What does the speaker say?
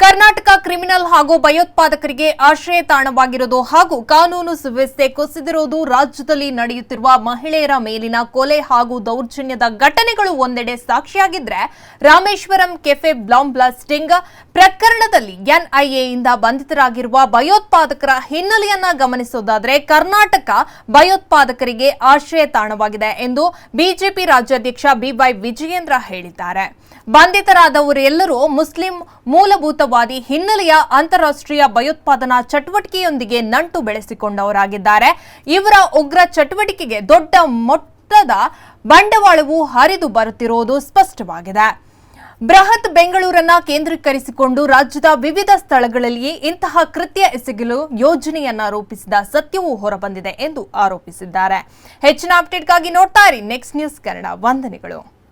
Karnataka criminal ಹಾಗೂ ಭಯೋತ್ಪಾದಕರಿಗೆ ಆಶ್ರಯ ತಾಣವಾಗಿರೋದು ಹಾಗೂ ಕಾನೂನು ಸುವ್ಯವಸ್ಥೆ ಕುಸಿದಿರುವುದು ರಾಜ್ಯದಲ್ಲಿ ನಡೆಯುತ್ತಿರುವ ಮಹಿಳೆಯರ ಮೇಲಿನ ಕೊಲೆ ಹಾಗೂ ದೌರ್ಜನ್ಯದ ಘಟನೆಗಳು ಒಂದೆಡೆ ಸಾಕ್ಷಿಯಾಗಿದ್ರೆ ರಾಮೇಶ್ವರಂ ಕೆಫೆ ಬ್ಲಾಂಬ್ ಬ್ಲಾಸ್ಟಿಂಗ್ ಪ್ರಕರಣದಲ್ಲಿ ಎನ್ಐಎಯಿಂದ ಬಂಧಿತರಾಗಿರುವ ಭಯೋತ್ಪಾದಕರ ಹಿನ್ನೆಲೆಯನ್ನ ಗಮನಿಸೋದಾದ್ರೆ ಕರ್ನಾಟಕ ಭಯೋತ್ಪಾದಕರಿಗೆ ಆಶ್ರಯ ತಾಣವಾಗಿದೆ ಎಂದು ಬಿಜೆಪಿ ರಾಜ್ಯಾಧ್ಯಕ್ಷ ಬಿವೈ ವಿಜಯೇಂದ್ರ ಹೇಳಿದ್ದಾರೆ. ಬಂಧಿತರಾದವರೆಲ್ಲರೂ ಮುಸ್ಲಿಂ ಮೂಲಭೂತವಾದಿ ಹಿನ್ನೆಲೆಯ ಅಂತಾರಾಷ್ಟ್ರೀಯ ಭಯೋತ್ಪಾದನಾ ಚಟುವಟಿಕೆಯೊಂದಿಗೆ ನಂಟು ಬೆಳೆಸಿಕೊಂಡವರಾಗಿದ್ದಾರೆ. ಇವರ ಉಗ್ರ ಚಟುವಟಿಕೆಗೆ ದೊಡ್ಡ ಮೊತ್ತದ ಬಂಡವಾಳವು ಹರಿದು ಬರುತ್ತಿರುವುದು ಸ್ಪಷ್ಟವಾಗಿದೆ. ಬೃಹತ್ ಬೆಂಗಳೂರನ್ನ ಕೇಂದ್ರೀಕರಿಸಿಕೊಂಡು ರಾಜ್ಯದ ವಿವಿಧ ಸ್ಥಳಗಳಲ್ಲಿ ಇಂತಹ ಕೃತ್ಯ ಎಸಗಲು ಯೋಜನೆಯನ್ನ ರೂಪಿಸಿದ ಸತ್ಯವೂ ಹೊರಬಂದಿದೆ ಎಂದು ಆರೋಪಿಸಿದ್ದಾರೆ. ಹೆಚ್ಚಿನ ಅಪ್ಡೇಟ್ಗಾಗಿ ನೋಡ್ತಾ ಇರಿ. ನೆಕ್ಸ್ಟ್ ನ್ಯೂಸ್ ಕನ್ನಡ ವಂದನೆಗಳು.